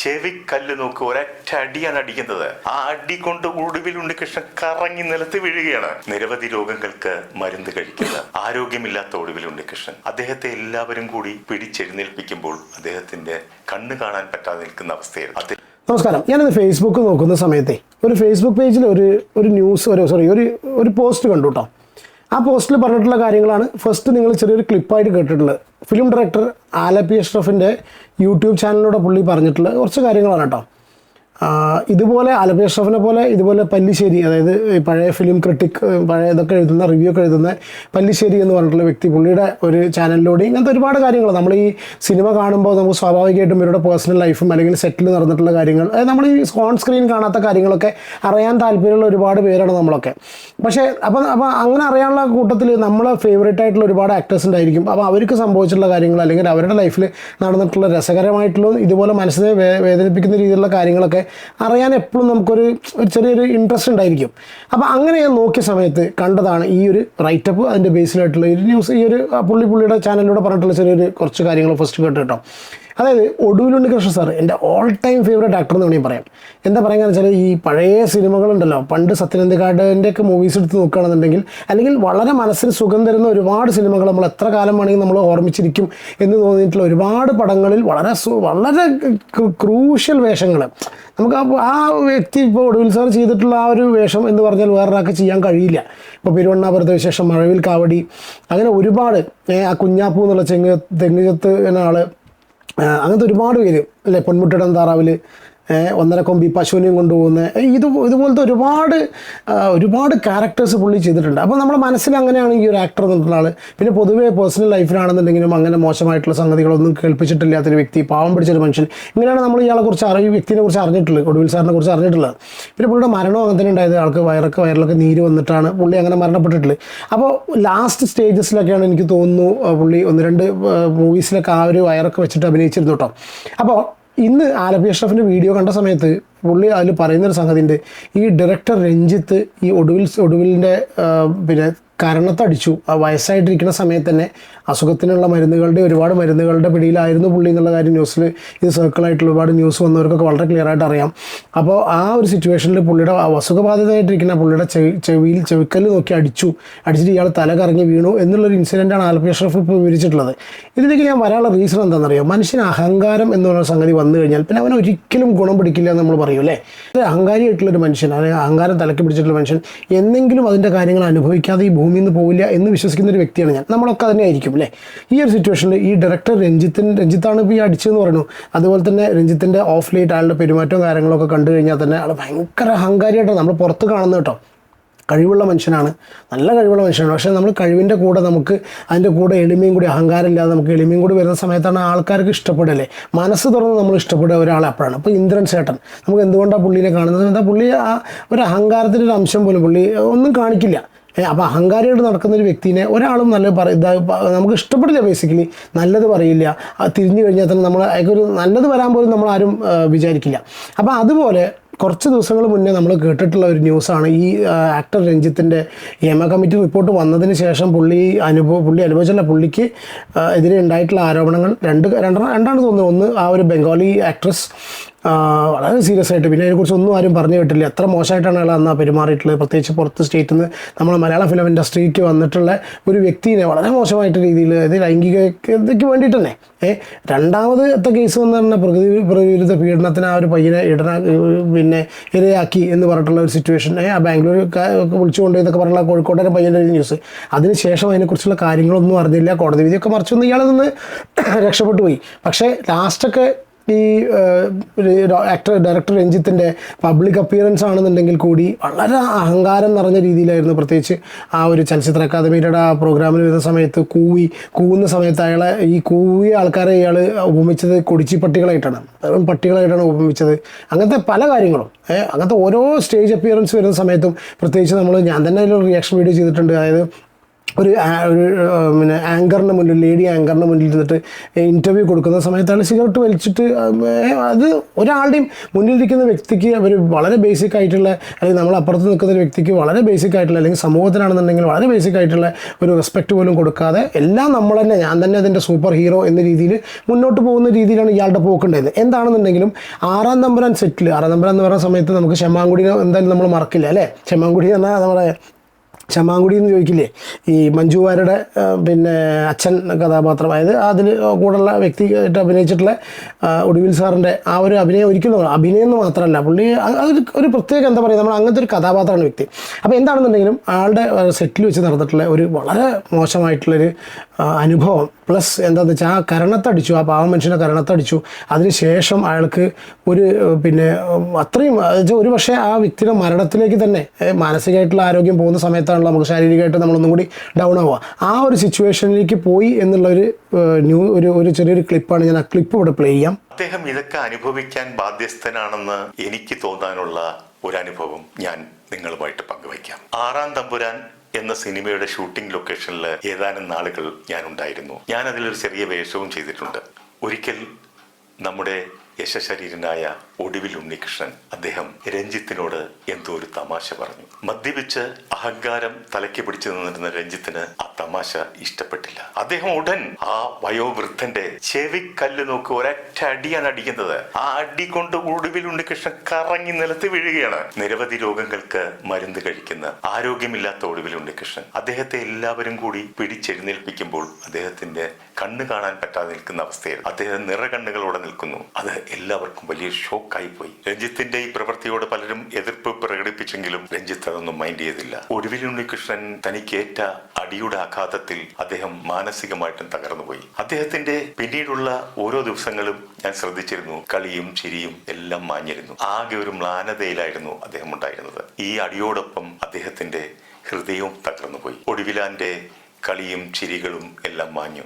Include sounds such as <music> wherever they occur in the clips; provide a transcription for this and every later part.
ചെവിക്കല്ല് നോക്കി ഒരൊറ്റ അടിയാണ് അടിക്കുന്നത്. ആ അടി കൊണ്ട് ഒടുവിൽ ഉണ്ണികൃഷ്ണൻ കറങ്ങി നിലത്ത് വീഴുകയാണ്. നിരവധി രോഗങ്ങൾക്ക് മരുന്ന് കഴിക്കുന്നത് ആരോഗ്യമില്ലാത്ത ഒടുവിൽ ഉണ്ണികൃഷ്ണൻ. അദ്ദേഹത്തെ എല്ലാവരും കൂടി പിടിച്ചെഴുന്നേൽപ്പിക്കുമ്പോൾ അദ്ദേഹത്തിന്റെ കണ്ണ് കാണാൻ പറ്റാതെ നിൽക്കുന്ന അവസ്ഥയിൽ അതിൽ നമസ്കാരം. ഞാനിത് ഫേസ്ബുക്ക് നോക്കുന്ന സമയത്തെ ഒരു ഫേസ്ബുക്ക് പേജിൽ ഒരു ഒരു ന്യൂസ് ഒരു സോറി ഒരു ഒരു പോസ്റ്റ് കണ്ടു കേട്ടോ ആ പോസ്റ്റിൽ പറഞ്ഞിട്ടുള്ള കാര്യങ്ങളാണ്. ഫസ്റ്റ് നിങ്ങൾ ചെറിയൊരു ക്ലിപ്പായിട്ട് കേട്ടിട്ടുള്ളത്. ഫിലിം ഡയറക്ടർ ആലപ്പി അഷ്റഫിന്റെ യൂട്യൂബ് ചാനലിലൂടെ പുള്ളി പറഞ്ഞിട്ടുള്ള കുറച്ച് കാര്യങ്ങളാണ് കേട്ടോ. ഇതുപോലെ അഷ്റഫിനെ പോലെ ഇതുപോലെ പല്ലിശ്ശേരി അതായത് പഴയ ഫിലിം ക്രിട്ടിക് പഴയ ഇതൊക്കെ എഴുതുന്ന റിവ്യൂ ഒക്കെ എഴുതുന്ന പല്ലിശ്ശേരി എന്ന് പറഞ്ഞിട്ടുള്ള വ്യക്തി പുള്ളിയുടെ ഒരു ചാനലിലൂടെ ഇങ്ങനത്തെ ഒരുപാട് കാര്യങ്ങൾ നമ്മൾ ഈ സിനിമ കാണുമ്പോൾ നമുക്ക് സ്വാഭാവികമായിട്ടും ഇവരുടെ പേഴ്സണൽ ലൈഫും അല്ലെങ്കിൽ സെറ്റിൽ നടന്നിട്ടുള്ള കാര്യങ്ങൾ അതായത് നമ്മൾ ഈ ഓൺ സ്ക്രീൻ കാണാത്ത കാര്യങ്ങളൊക്കെ അറിയാൻ താല്പര്യമുള്ള ഒരുപാട് പേരാണ് നമ്മളൊക്കെ. പക്ഷേ അപ്പം അപ്പോൾ അങ്ങനെ അറിയാനുള്ള കൂട്ടത്തിൽ നമ്മളെ ഫേവറേറ്റ് ആയിട്ടുള്ള ഒരുപാട് ആക്ടേഴ്സ് ഉണ്ടായിരിക്കും. അപ്പോൾ അവർക്ക് സംഭവിച്ചിട്ടുള്ള കാര്യങ്ങൾ അല്ലെങ്കിൽ അവരുടെ ലൈഫിൽ നടന്നിട്ടുള്ള രസകരമായിട്ടുള്ള ഇതുപോലെ മനസ്സിനെ വേദനിപ്പിക്കുന്ന രീതിയിലുള്ള കാര്യങ്ങളൊക്കെ അറിയാൻ എപ്പോഴും നമുക്കൊരു ചെറിയൊരു ഇൻട്രസ്റ്റ് ഉണ്ടായിരിക്കും. അപ്പോൾ അങ്ങനെ ഞാൻ നോക്കിയ സമയത്ത് കണ്ടതാണ് ഈ ഒരു റൈറ്റപ്പ് അതിന്റെ ബേസിലായിട്ടുള്ള ഒരു ന്യൂസ് ഈ ഒരു പുള്ളി പുള്ളിയുടെ ചാനലിലൂടെ പറഞ്ഞിട്ടുള്ള ചെറിയൊരു കുറച്ച് കാര്യങ്ങൾ ഫസ്റ്റ് കേട്ട് കേട്ടോ. അതായത് ഒടുവിലുണ്ട് കൃഷ്ണ സാർ എന്റെ ഓൾ ടൈം ഫേവറേറ്റ് ആക്ടർ എന്ന് വേണമെങ്കിൽ പറയാം. എന്താ പറയുക വെച്ചാൽ ഈ പഴയ സിനിമകളുണ്ടല്ലോ. പണ്ട് സത്യനന്ദഗാഡിന്റെ ഒക്കെ മൂവീസ് എടുത്ത് നോക്കുകയാണെന്നുണ്ടെങ്കിൽ അല്ലെങ്കിൽ വളരെ മനസ്സിന് സുഖം തരുന്ന ഒരുപാട് സിനിമകൾ നമ്മൾ എത്ര കാലം വേണമെങ്കിൽ നമ്മൾ ഓർമ്മിച്ചിരിക്കും എന്ന് തോന്നിയിട്ടുള്ള ഒരുപാട് പടങ്ങളിൽ വളരെ വളരെ ക്രൂഷ്യൽ വേഷങ്ങൾ നമുക്ക് ആ വ്യക്തി ഇപ്പോൾ ഒടുവിൽ സാർ ചെയ്തിട്ടുള്ള ആ ഒരു വേഷം എന്ന് പറഞ്ഞാൽ വേറൊരാൾക്ക് ചെയ്യാൻ കഴിയില്ല. ഇപ്പോൾ പെരുവണ്ണാപുരത്തെ വിശേഷം മഴവിൽ കാവടി. അങ്ങനെ ഒരുപാട് ആ കുഞ്ഞാപ്പൂ എന്നുള്ള ചെങ്ങ് തെങ്ങുചത്ത് എന്ന ആൾ ആ, അങ്ങനത്തെ ഒരുപാട് പേര് അല്ലേ? പൊന്മുട്ടിടം താറാവിൽ ഒന്നര കൊമ്പി പശുവിനെയും കൊണ്ടുപോകുന്ന ഇത് ഇതുപോലത്തെ ഒരുപാട് ഒരുപാട് ക്യാരക്ടേഴ്സ് പുള്ളി ചെയ്തിട്ടുണ്ട്. അപ്പോൾ നമ്മുടെ മനസ്സിൽ അങ്ങനെയാണ് ഈ ഒരു ആക്ടർ എന്നുള്ള ആൾ പിന്നെ പൊതുവേ പേഴ്സണൽ ലൈഫിലാണെന്നുണ്ടെങ്കിലും അങ്ങനെ മോശമായിട്ടുള്ള സംഗതികളൊന്നും കേൾപ്പിച്ചിട്ടില്ലാത്തൊരു വ്യക്തി പാവം പിടിച്ചൊരു മനുഷ്യൻ. ഇങ്ങനെയാണ് നമ്മൾ ഇയാളെ കുറിച്ച് അറിയ വ്യക്തിനെ കുറിച്ച് അറിഞ്ഞിട്ടുള്ളത് ഒടുവിൽ സാറിനെ കുറിച്ച് അറിഞ്ഞിട്ടുള്ളത്. പിന്നെ പുള്ളിയുടെ മരണവും അങ്ങനെ തന്നെ ഉണ്ടായത് ആൾക്ക് വയറൊക്കെ വയറിലൊക്കെ നീര് വന്നിട്ടാണ് പുള്ളി അങ്ങനെ മരണപ്പെട്ടിട്ടുള്ളത്. അപ്പോൾ ലാസ്റ്റ് സ്റ്റേജസിലൊക്കെയാണ് എനിക്ക് തോന്നുന്നു പുള്ളി ഒന്ന് രണ്ട് മൂവീസിലൊക്കെ ആ ഒരു വയറൊക്കെ വെച്ചിട്ട് അഭിനയിച്ചിരുന്നു കേട്ടോ. അപ്പോൾ ഇന്ന് ആലപ്പി അഷ്റഫിന്റെ വീഡിയോ കണ്ട സമയത്ത് പുള്ളി അതിൽ പറയുന്നൊരു സംഗതി ഉണ്ട് ഈ ഡയറക്ടർ രഞ്ജിത്ത് ഈ ഒടുവിൽ ഒടുവിലിന്റെ പിന്നെ കരണത്തടിച്ചു. വയസ്സായിട്ടിരിക്കുന്ന സമയത്ത് തന്നെ അസുഖത്തിനുള്ള മരുന്നുകളുടെ ഒരുപാട് മരുന്നുകളുടെ പിടിയിലായിരുന്നു പുള്ളി എന്നുള്ള കാര്യം ന്യൂസിൽ ഇത് സർക്കിളായിട്ടുള്ള ഒരുപാട് ന്യൂസ് വന്നവർക്കൊക്കെ വളരെ ക്ലിയർ ആയിട്ട് അറിയാം. അപ്പോൾ ആ ഒരു സിറ്റുവേഷനിൽ പുള്ളിയുടെ അസുഖബാധിതമായിട്ടിരിക്കുന്ന പുള്ളിയുടെ ചെവി ചെവിയിൽ ചെവിക്കല്ല് നോക്കി അടിച്ചു. അടിച്ചിട്ട് ഇയാൾ തല കറങ്ങി വീണു എന്നുള്ളൊരു ഇൻസിഡന്റാണ് ആലപ്പി അഷ്റഫ് ഇപ്പോൾ വിവരിച്ചിട്ടുള്ളത്. ഇതിലേക്ക് ഞാൻ വരാനുള്ള റീസൺ എന്താണെന്നറിയോ? മനുഷ്യന് അഹങ്കാരം എന്ന് പറയുന്ന സംഗതി വന്നു കഴിഞ്ഞാൽ പിന്നെ അവൻ ഒരിക്കലും ഗുണം പിടിക്കില്ല എന്ന് നമ്മൾ പറയും അല്ലേ? അഹങ്കാരിയായിട്ടുള്ളൊരു മനുഷ്യൻ അല്ലെങ്കിൽ അഹങ്കാരം തലക്ക് പിടിച്ചിട്ടുള്ള മനുഷ്യൻ എന്തെങ്കിലും അതിന്റെ കാര്യങ്ങൾ അനുഭവിക്കാതെ ഈ ഭൂമിയിൽ നിന്ന് പോവില്ല എന്ന് വിശ്വസിക്കുന്ന ഒരു വ്യക്തിയാണ് ഞാൻ. നമ്മളൊക്കെ തന്നെ ആയിരിക്കും അല്ലേ? ഈ ഒരു സിറ്റുവേഷനിൽ ഈ ഡയറക്ടർ രഞ്ജിത്തിന് രഞ്ജിത്താണ് ഇപ്പോൾ ഈ അടിച്ചതെന്ന് പറയുന്നു. അതുപോലെ തന്നെ രഞ്ജിത്തിന്റെ ഓഫ് ലൈറ്റ് ആളുടെ പെരുമാറ്റവും കാര്യങ്ങളൊക്കെ കണ്ടു കഴിഞ്ഞാൽ തന്നെ ആൾ ഭയങ്കര അഹങ്കാരിയായിട്ടാണ് നമ്മൾ പുറത്ത് കാണുന്നത് കേട്ടോ. കഴിവുള്ള മനുഷ്യനാണ് നല്ല കഴിവുള്ള മനുഷ്യനാണ്. പക്ഷേ നമ്മൾ കഴിവിന്റെ കൂടെ നമുക്ക് അതിന്റെ കൂടെ എളിമയും കൂടി അഹങ്കാരമില്ലാതെ നമുക്ക് എളിമയും കൂടി വരുന്ന സമയത്താണ് ആൾക്കാർക്ക് ഇഷ്ടപ്പെടല്ലേ മനസ്സ് തുറന്ന് നമ്മൾ ഇഷ്ടപ്പെടുക ഒരാളെ അപ്പോഴാണ്. അപ്പോൾ ഇന്ദ്രൻ ചേട്ടൻ നമുക്ക് എന്തുകൊണ്ടാണ് പുള്ളീനെ കാണുന്നത്? എന്താ പുള്ളി ആ ഒരു അഹങ്കാരത്തിന്റെ ഒരു അംശം പോലും പുള്ളി ഒന്നും കാണിക്കില്ല. അപ്പോൾ അഹങ്കാരിയായിട്ട് നടക്കുന്ന ഒരു വ്യക്തിനെ ഒരാളും നല്ല പറ നമുക്ക് ഇഷ്ടപ്പെടില്ല ബേസിക്കലി നല്ലത് പറയില്ല. തിരിഞ്ഞു കഴിഞ്ഞാൽ തന്നെ നമ്മൾ അയാൾക്കൊരു നല്ലത് വരാൻ പോലും നമ്മൾ ആരും വിചാരിക്കില്ല. അപ്പോൾ അതുപോലെ കുറച്ച് ദിവസങ്ങൾ മുന്നേ നമ്മൾ കേട്ടിട്ടുള്ള ഒരു ന്യൂസാണ് ഈ ആക്ടർ രഞ്ജിത്തിന്റെ എമ കമ്മിറ്റി റിപ്പോർട്ട് വന്നതിന് ശേഷം പുള്ളി അനുഭവ പുള്ളി അനുഭവിച്ചുള്ള പുള്ളിക്ക് എതിരെ ഉണ്ടായിട്ടുള്ള ആരോപണങ്ങൾ രണ്ട് രണ്ടെണ്ണം രണ്ടാണ് തോന്നുന്നത് ഒന്ന് ആ ഒരു ബംഗാളി ആക്ട്രസ് വളരെ സീരിയസ് ആയിട്ട്. പിന്നെ അതിനെക്കുറിച്ച് ഒന്നും ആരും പറഞ്ഞു കേട്ടില്ല. എത്ര മോശമായിട്ടാണ് അയാൾ അന്ന് പെരുമാറിയിട്ടുള്ളത്? പ്രത്യേകിച്ച് പുറത്ത് സ്റ്റേറ്റിൽ നിന്ന് നമ്മുടെ മലയാള ഫിലിം ഇൻഡസ്ട്രിക്ക് വന്നിട്ടുള്ള ഒരു വ്യക്തിനെ വളരെ മോശമായിട്ട് രീതിയിൽ അതായത് ലൈംഗികതയ്ക്ക് വേണ്ടിയിട്ട് തന്നെ. ഏ രണ്ടാമത്തെ കേസ് എന്ന് പറഞ്ഞാൽ പ്രകൃതി പ്രകൃതിരുദ്ധ പീഡനത്തിന് ആ ഒരു പയ്യനെ ഇടന പിന്നെ ഇരയാക്കി എന്ന് പറഞ്ഞിട്ടുള്ള ഒരു സിറ്റുവേഷൻ ആ ബാംഗ്ലൂർ ഒക്കെ വിളിച്ചുകൊണ്ട് എന്നൊക്കെ പറഞ്ഞുള്ള കോഴിക്കോട്ടെ പയ്യന്റെ ഒരു ന്യൂസ് അതിനുശേഷം അതിനെക്കുറിച്ചുള്ള കാര്യങ്ങളൊന്നും അറിഞ്ഞില്ല. കോടതി വിധിയൊക്കെ മറിച്ചൊന്നും ഇയാൾ നിന്ന് <clears throat> രക്ഷപ്പെട്ടു പോയി. പക്ഷേ ലാസ്റ്റൊക്കെ ഈ ആക്ടർ ഡയറക്ടർ രഞ്ജിത്തിന്റെ പബ്ലിക് അപ്പിയറൻസ് ആണെന്നുണ്ടെങ്കിൽ കൂടി വളരെ അഹങ്കാരം നിറഞ്ഞ രീതിയിലായിരുന്നു പ്രത്യേകിച്ച് ആ ഒരു ചലച്ചിത്ര അക്കാദമിയുടെ ആ പ്രോഗ്രാമിൽ വരുന്ന സമയത്ത് കൂവി കൂവുന്ന സമയത്ത് അയാളെ ഈ കൂവിയ ആൾക്കാരെ ഇയാൾ ഉപമിച്ചത് കൊടിച്ചി പട്ടികളായിട്ടാണ് വെറും പട്ടികളായിട്ടാണ് ഉപമിച്ചത്. അങ്ങനത്തെ പല കാര്യങ്ങളും അങ്ങനത്തെ ഓരോ സ്റ്റേജ് അപ്പിയറൻസ് വരുന്ന സമയത്തും പ്രത്യേകിച്ച് നമ്മൾ ഞാൻ തന്നെ അതിലൊരു റിയാക്ഷൻ വീഡിയോ ചെയ്തിട്ടുണ്ട്. അതായത് ഒരു ഒരു പിന്നെ ആങ്കറിന്റെ മുന്നിൽ ലേഡി ആങ്കറിന്റെ മുന്നിൽ ഇരുന്നിട്ട് ഇന്റർവ്യൂ കൊടുക്കുന്ന സമയത്താണ് സിഗരറ്റ് വലിച്ചിട്ട് അത് ഒരാളുടെയും മുന്നിലിരിക്കുന്ന വ്യക്തിക്ക് അവർ വളരെ ബേസിക് ആയിട്ടുള്ള അല്ലെങ്കിൽ നമ്മൾ അപ്പുറത്ത് നിൽക്കുന്ന ഒരു വ്യക്തിക്ക് വളരെ ബേസിക് ആയിട്ടുള്ള അല്ലെങ്കിൽ സമൂഹത്തിനാണെന്നുണ്ടെങ്കിൽ വളരെ ബേസിക് ആയിട്ടുള്ള ഒരു റെസ്പെക്ട് പോലും കൊടുക്കാതെ എല്ലാം നമ്മൾ തന്നെ ഞാൻ തന്നെ അതിന്റെ സൂപ്പർ ഹീറോ എന്ന രീതിയിൽ മുന്നോട്ട് പോകുന്ന രീതിയിലാണ് ഇയാളുടെ പോക്കുണ്ടായത് എന്താണെന്നുണ്ടെങ്കിലും ആറാം നമ്പരാൻ സെറ്റിൽ ആറാം നമ്പർ എന്ന് പറയുന്ന സമയത്ത് നമുക്ക് ക്ഷമാങ്കുടി എന്തായാലും നമ്മൾ മറക്കില്ല അല്ലേ? ക്ഷമാങ്കുടി എന്നാൽ നമ്മുടെ ചമാങ്കുടി എന്ന് ചോദിക്കില്ലേ? ഈ മഞ്ജു വാര്യരുടെ പിന്നെ അച്ഛൻ കഥാപാത്രം. അതായത് അതിൽ കൂടെയുള്ള വ്യക്തിയായിട്ട് അഭിനയിച്ചിട്ടുള്ള ഒടുവിൽ സാറിന്റെ ആ ഒരു അഭിനയം ഒരിക്കലും അഭിനയം എന്ന് മാത്രമല്ല പുള്ളി അതൊരു ഒരു പ്രത്യേക എന്താ പറയുക നമ്മൾ അങ്ങനത്തെ ഒരു കഥാപാത്രമാണ് വ്യക്തി. അപ്പോൾ എന്താണെന്നുണ്ടെങ്കിലും ആളുടെ സെറ്റിൽ വെച്ച് നടന്നിട്ടുള്ള ഒരു വളരെ മോശമായിട്ടുള്ളൊരു അനുഭവം പ്ലസ് എന്താണെന്ന് വെച്ചാൽ ആ കരണത്തടിച്ചു ആ പാവം മനുഷ്യനെ കരണത്തടിച്ചു. അതിനുശേഷം അയാൾക്ക് ഒരു പിന്നെ അത്രയും ഒരു പക്ഷേ ആ വ്യക്തിയുടെ മരണത്തിലേക്ക് തന്നെ മാനസികമായിട്ടുള്ള ആരോഗ്യം പോകുന്ന സമയത്താണല്ലോ നമുക്ക് ശാരീരികമായിട്ട് നമ്മളൊന്നും കൂടി ഡൗൺ ആവുക. ആ ഒരു സിറ്റുവേഷനിലേക്ക് പോയി എന്നുള്ള ഒരു ന്യൂ ഒരു ഒരു ചെറിയൊരു ക്ലിപ്പാണ് ഞാൻ ആ ക്ലിപ്പ് ഇവിടെ പ്ലേ ചെയ്യാം. അദ്ദേഹം ഇതൊക്കെ അനുഭവിക്കാൻ ബാധ്യസ്ഥനാണെന്ന് എനിക്ക് തോന്നാനുള്ള ഒരു അനുഭവം ഞാൻ നിങ്ങളുമായിട്ട് പങ്കുവയ്ക്കാം. ആറാം തമ്പുരാൻ എന്ന സിനിമയുടെ ഷൂട്ടിംഗ് ലൊക്കേഷനിൽ ഏതാനും നാളുകൾ ഞാൻ ഉണ്ടായിരുന്നു ഞാൻ അതിലൊരു ചെറിയ വേഷവും ചെയ്തിട്ടുണ്ട്. ഒരിക്കൽ നമ്മുടെ യശശരീരനായ ഒടുവിൽ ഉണ്ണികൃഷ്ണൻ അദ്ദേഹം രഞ്ജിത്തിനോട് എന്തോ ഒരു തമാശ പറഞ്ഞു. മദ്യപിച്ച് അഹങ്കാരം തലയ്ക്ക് പിടിച്ചു നിന്നിരുന്ന രഞ്ജിത്തിന് ആ തമാശ ഇഷ്ടപ്പെട്ടില്ല. അദ്ദേഹം ഉടൻ ആ വയോവൃദ്ധന്റെ ചെവിക്കല്ല് നോക്കി ഒരൊറ്റ അടിയാണ് അടിക്കുന്നത്. ആ അടി കൊണ്ട് ഒടുവിൽ ഉണ്ണികൃഷ്ണൻ കറങ്ങി നിലത്ത് വീഴുകയാണ്. നിരവധി രോഗങ്ങൾക്ക് മരുന്ന് കഴിക്കുന്ന ആരോഗ്യമില്ലാത്ത ഒടുവിൽ ഉണ്ണികൃഷ്ണൻ അദ്ദേഹത്തെ എല്ലാവരും കൂടി പിടിച്ചെഴുന്നേൽപ്പിക്കുമ്പോൾ അദ്ദേഹത്തിന്റെ കണ്ണ് കാണാൻ പറ്റാതെ നിൽക്കുന്ന അവസ്ഥയിൽ അദ്ദേഹം നിറകണ്ണുകളോടെ നിൽക്കുന്നു. അത് എല്ലാവർക്കും വലിയ ഷോക്കായി പോയി രഞ്ജിത്തിന്റെ ഈ പ്രവൃത്തിയോട് പലരും എതിർപ്പ് പ്രകടിപ്പിച്ചെങ്കിലും രഞ്ജിത്ത് അതൊന്നും മൈൻഡ് ചെയ്തില്ല. ഒടുവിൽ ഉണ്ണികൃഷ്ണൻ തനിക്കേറ്റ അടിയുടെ ആഘാതത്തിൽ അദ്ദേഹം മാനസികമായിട്ടും തകർന്നുപോയി. അദ്ദേഹത്തിന്റെ പിന്നീടുള്ള ഓരോ ദിവസങ്ങളും ഞാൻ ശ്രദ്ധിച്ചിരുന്നു. കളിയും ചിരിയും എല്ലാം മാഞ്ഞിരുന്നു. ആകെ ഒരു മ്ലാനതയിലായിരുന്നു അദ്ദേഹം ഉണ്ടായിരുന്നത്. ഈ അടിയോടൊപ്പം അദ്ദേഹത്തിന്റെ ഹൃദയവും തകർന്നുപോയി. ഒടുവിലാന്റെ കളിയും ചിരികളും എല്ലാം മാഞ്ഞു.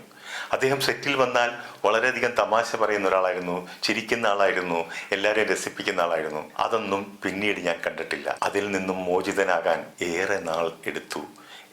അദ്ദേഹം സെറ്റിൽ വന്നാൽ വളരെയധികം തമാശ പറയുന്ന ഒരാളായിരുന്നു ചിരിക്കുന്ന ആളായിരുന്നു എല്ലാവരെയും രസിപ്പിക്കുന്ന ആളായിരുന്നു. അതൊന്നും പിന്നീട് ഞാൻ കണ്ടിട്ടില്ല. അതിൽ നിന്നും മോചിതനാകാൻ ഏറെ നാൾ എടുത്തു.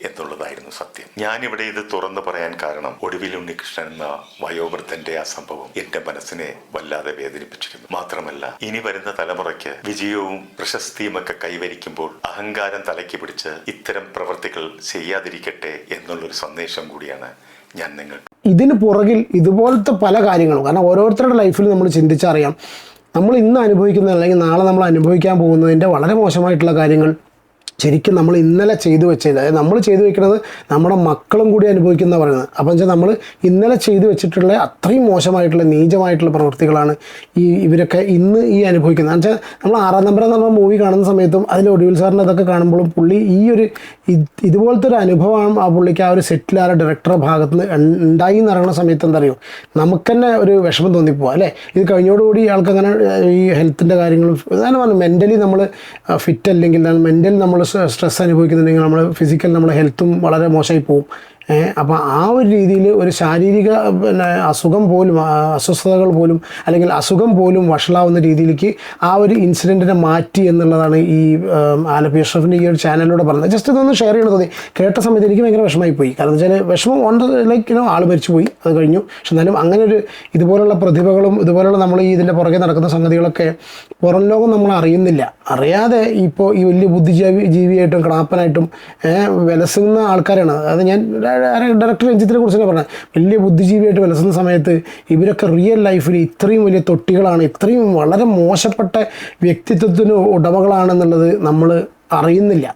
എന്നുള്ളതായിരുന്നു സത്യം. ഞാനിവിടെ ഇത് തുറന്നു പറയാൻ കാരണം ഒടുവിൽ ഉണ്ണികൃഷ്ണൻ എന്ന വയോവൃദ്ധന്റെ ആ സംഭവം എന്റെ മനസ്സിനെ വല്ലാതെ വേദനിപ്പിച്ചിരുന്നു. മാത്രമല്ല ഇനി വരുന്ന തലമുറയ്ക്ക് വിജയവും പ്രശസ്തിയും ഒക്കെ കൈവരിക്കുമ്പോൾ അഹങ്കാരം തലയ്ക്ക് പിടിച്ച് ഇത്തരം പ്രവൃത്തികൾ ചെയ്യാതിരിക്കട്ടെ എന്നുള്ളൊരു സന്ദേശം കൂടിയാണ് ഞാൻ നിങ്ങൾക്ക് ഇതിന് പുറകിൽ ഇതുപോലത്തെ പല കാര്യങ്ങളും. കാരണം ഓരോരുത്തരുടെ ലൈഫിൽ നമ്മൾ ചിന്തിച്ചറിയാം. നമ്മൾ ഇന്ന് അനുഭവിക്കുന്ന അല്ലെങ്കിൽ നാളെ നമ്മൾ അനുഭവിക്കാൻ പോകുന്നതിന്റെ വളരെ മോശമായിട്ടുള്ള കാര്യങ്ങൾ ശരിക്കും നമ്മൾ ഇന്നലെ ചെയ്തു വെച്ചത് അതായത് നമ്മൾ ചെയ്തു വെക്കുന്നത് നമ്മുടെ മക്കളും കൂടി അനുഭവിക്കുന്ന പറയുന്നത്. അപ്പം വെച്ചാൽ നമ്മൾ ഇന്നലെ ചെയ്തു വെച്ചിട്ടുള്ള അത്രയും മോശമായിട്ടുള്ള നീചമായിട്ടുള്ള പ്രവൃത്തികളാണ് ഈ ഇവരൊക്കെ ഇന്ന് ഈ അനുഭവിക്കുന്നത്. എന്ന് വെച്ചാൽ നമ്മൾ ആറാം നമ്പർ എന്ന് പറഞ്ഞ മൂവി കാണുന്ന സമയത്തും അതിൽ ഒടുവിൽ സാറിന്റെ അതൊക്കെ കാണുമ്പോഴും പുള്ളി ഈ ഒരു ഇതുപോലത്തെ ഒരു അനുഭവമാണ് ആ പുള്ളിക്ക് ആ ഒരു സെറ്റിൽ ആ ഡയറക്ടറുടെ ഭാഗത്ത് നിന്ന് ഉണ്ടായി എന്ന് ഇറങ്ങുന്ന സമയത്ത് എന്താ അറിയോ നമുക്ക് തന്നെ ഒരു വിഷമം തോന്നിപ്പോവാം അല്ലേ? ഇത് കഴിഞ്ഞോടുകൂടി ആൾക്കങ്ങനെ ഈ ഹെൽത്തിന്റെ കാര്യങ്ങളും അതാണ് പറഞ്ഞു മെന്റലി നമ്മൾ ഫിറ്റ് അല്ലെങ്കിൽ മെന്റലി നമ്മൾ സ്ട്രെസ് അനുഭവിക്കുന്നുണ്ടെങ്കിൽ നമ്മുടെ ഫിസിക്കൽ നമ്മുടെ ഹെൽത്തും വളരെ മോശമായി പോകും അപ്പോൾ ആ ഒരു രീതിയിൽ ഒരു ശാരീരിക പിന്നെ അസുഖം പോലും അസ്വസ്ഥതകൾ പോലും അല്ലെങ്കിൽ അസുഖം പോലും വഷളാവുന്ന രീതിയിലേക്ക് ആ ഒരു ഇൻസിഡന്റിനെ മാറ്റി എന്നുള്ളതാണ് ഈ ആലപ്പി അഷ്റഫിന്റെ ഈ ഒരു ചാനലിലൂടെ പറഞ്ഞത്. ജസ്റ്റ് ഇതൊന്ന് ഷെയർ ചെയ്യണം തോന്നി? കേട്ട സമയത്ത് എനിക്ക് ഭയങ്കര വിഷമമായി പോയി. കാരണം വെച്ചാൽ വിഷമം ഉണ്ട് ലൈക്ക് ഇനോ ആൾ മരിച്ചു പോയി. അത് കഴിഞ്ഞു. പക്ഷെ എന്നാലും അങ്ങനെ ഒരു ഇതുപോലുള്ള പ്രതിഭകളും ഇതുപോലുള്ള നമ്മൾ ഈ ഇതിന്റെ പുറകെ നടക്കുന്ന സംഗതികളൊക്കെ പുറം ലോകം നമ്മൾ അറിയുന്നില്ല. അറിയാതെ ഇപ്പോൾ ഈ വലിയ ബുദ്ധിജീവി ജീവിയായിട്ടും ക്ലാപ്പനായിട്ടും വിലസുന്ന ആൾക്കാരാണ്. അത് ഞാൻ ഡയറക്ടർ രഞ്ജിത്തിനെ കുറിച്ച് തന്നെ പറഞ്ഞത് വലിയ ബുദ്ധിജീവിയായിട്ട് വിലസുന്ന സമയത്ത് ഇവരൊക്കെ റിയൽ ലൈഫിൽ ഇത്രയും വലിയ തൊട്ടികളാണ് ഇത്രയും വളരെ മോശപ്പെട്ട വ്യക്തിത്വത്തിന് ഉടമകളാണെന്നുള്ളത് നമ്മൾ അറിയുന്നില്ല.